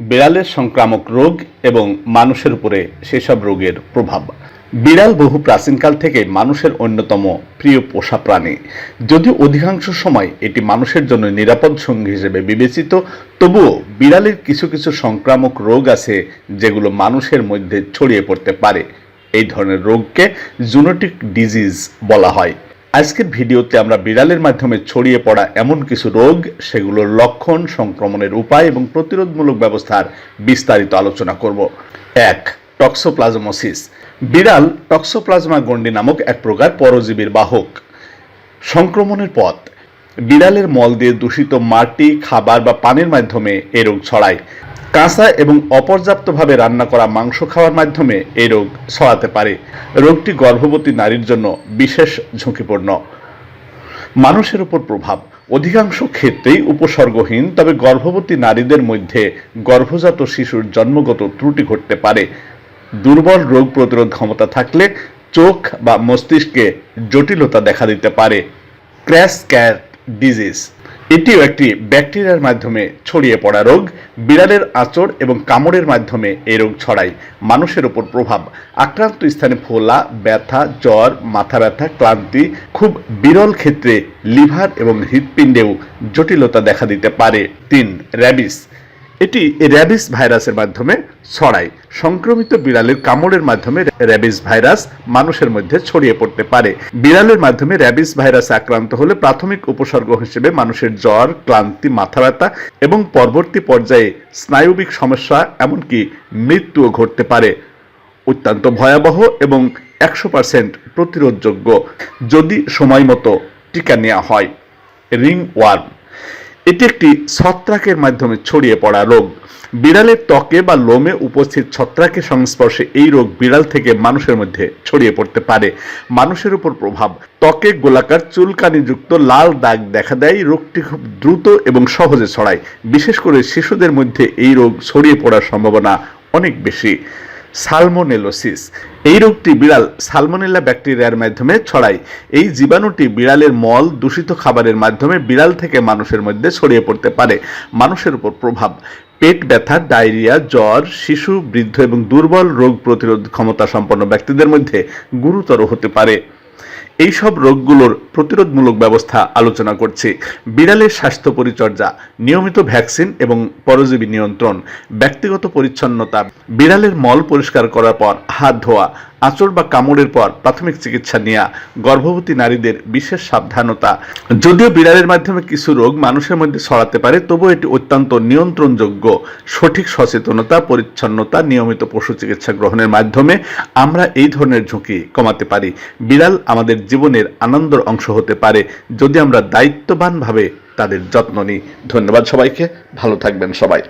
বিড়ালের সংক্রামক রোগ এবং মানুষের উপরে সেসব রোগের প্রভাব। বিড়াল বহু প্রাচীনকাল থেকে মানুষের অন্যতম প্রিয় পোষা প্রাণী। যদিও অধিকাংশ সময় এটি মানুষের জন্য নিরাপদ সঙ্গী হিসেবে বিবেচিত, তবুও বিড়ালের কিছু কিছু সংক্রামক রোগ আছে যেগুলো মানুষের মধ্যে ছড়িয়ে পড়তে পারে। এই ধরনের রোগকে জুনোটিক ডিজিজ বলা হয়। আজকের ভিডিওতে আমরা বিড়ালের মাধ্যমে ছড়িয়ে পড়া এমন কিছু রোগ, সেগুলোর লক্ষণ, সংক্রমণের উপায় এবং প্রতিরোধমূলক ব্যবস্থার বিস্তারিত আলোচনা করব। এক, টক্সোপ্লাজমোসিস। বিড়াল টক্সোপ্লাজমা গন্ডি নামক এক প্রকার পরজীবীর বাহক। সংক্রমণের পথ। বিড়ালের মল দিয়ে দূষিত মাটি, খাবার বা পানির মাধ্যমে এ রোগ ছড়ায়। কাঁচা এবং অপর্যাপ্তভাবে রান্না করা মাংস খাওয়ার মাধ্যমে এই রোগ ছড়াতে পারে। রোগটি গর্ভবতী নারীর জন্য বিশেষ ঝুঁকিপূর্ণ। মানুষের উপর প্রভাব। অধিকাংশ ক্ষেত্রেই উপসর্গহীন, তবে গর্ভবতী নারীদের মধ্যে গর্ভজাত শিশুর জন্মগত ত্রুটি ঘটতে পারে। দুর্বল রোগ প্রতিরোধ ক্ষমতা থাকলে চোখ বা মস্তিষ্কে জটিলতা দেখা দিতে পারে। ক্র্যাশ ক্যাট ডিজিজ এটিও একটি ব্যাকটেরিয়ার মাধ্যমে ছড়িয়ে পড়া রোগ, বিড়ালের আঁচড় এবং কামড়ের মাধ্যমে এই রোগ ছড়ায়। মানুষের উপর প্রভাব। আক্রান্ত স্থানে ফোলা, ব্যথা, জ্বর, মাথা ব্যথা, ক্লান্তি, খুব বিরল ক্ষেত্রে লিভার এবং হৃৎপিণ্ডেও জটিলতা দেখা দিতে পারে। তিন, র্যাবিস। এটি র্যাবিস ভাইরাসের মাধ্যমে ছড়ায়। সংক্রমিত বিড়ালের কামড়ের মাধ্যমে র্যাবিস ভাইরাস মানুষের মধ্যে ছড়িয়ে পড়তে পারে। বিড়ালের মাধ্যমে র্যাবিস ভাইরাসে আক্রান্ত হলে প্রাথমিক উপসর্গ হিসেবে মানুষের জ্বর, ক্লান্তি মাথা ব্যথা এবং পরবর্তী পর্যায়ে স্নায়ুবিক সমস্যা, এমনকি মৃত্যুও ঘটতে পারে। অত্যন্ত ভয়াবহ এবং একশো পার্সেন্ট প্রতিরোধযোগ্য যদি সময় মতো টিকা নেওয়া হয়। রিং ওয়ার্ম এটি একটি ছত্রাকের মাধ্যমে ছড়িয়ে পড়া রোগ। বিড়ালের ত্বকে বা লোমে উপস্থিত ছত্রাকের সংস্পর্শে এই রোগ বিড়াল থেকে মানুষের মধ্যে ছড়িয়ে পড়তে পারে। মানুষের উপর প্রভাব। ত্বকে গোলাকার, চুলকানিযুক্ত, লাল দাগ দেখা দেয়, রোগটি খুব দ্রুত এবং সহজে ছড়ায়। বিশেষ করে শিশুদের মধ্যে এই রোগ ছড়িয়ে পড়ার সম্ভাবনা অনেক বেশি। সালমোনেলোসিস। এই রোগটি বিড়াল সালমোনেলা ব্যাকটেরিয়ার মাধ্যমে ছড়ায়। এই জীবাণুটি বিড়ালের মল, দূষিত খাবারের মাধ্যমে বিড়াল থেকে মানুষের মধ্যে ছড়িয়ে পড়তে পারে। মানুষের উপর প্রভাব। পেট ব্যথা, ডায়রিয়া, জ্বর, শিশু, বৃদ্ধ এবং দুর্বল রোগ প্রতিরোধ ক্ষমতা সম্পন্ন ব্যক্তিদের মধ্যে গুরুতর হতে পারে। এই সব রোগগুলোর প্রতিরোধমূলক ব্যবস্থা আলোচনা করছি বিড়ালের স্বাস্থ্য পরিচর্যা, নিয়মিত ভ্যাকসিন এবং পরজীবী নিয়ন্ত্রণ, ব্যক্তিগত পরিচ্ছন্নতা, বিড়ালের মল পরিষ্কার করার পর হাত ধোয়া আঁচড় বা কামড়ের পর প্রাথমিক চিকিৎসা নেওয়া গর্ভবতী নারীদের বিশেষ সাবধানতা। যদিও বিড়ালের মাধ্যমে কিছু রোগ মানুষের মধ্যে ছড়াতে পারে তবু এটি অত্যন্ত নিয়ন্ত্রণযোগ্য। সঠিক সচেতনতা, পরিচ্ছন্নতা, নিয়মিত পশু চিকিৎসা গ্রহণের মাধ্যমে আমরা এই ধরনের ঝুঁকি কমাতে পারি। বিড়াল আমাদের জীবনের আনন্দের অংশ হতে পারে, যদি আমরা দায়িত্ববানভাবে তাদের যত্ন নিই। ধন্যবাদ সবাইকে, ভালো থাকবেন সবাই।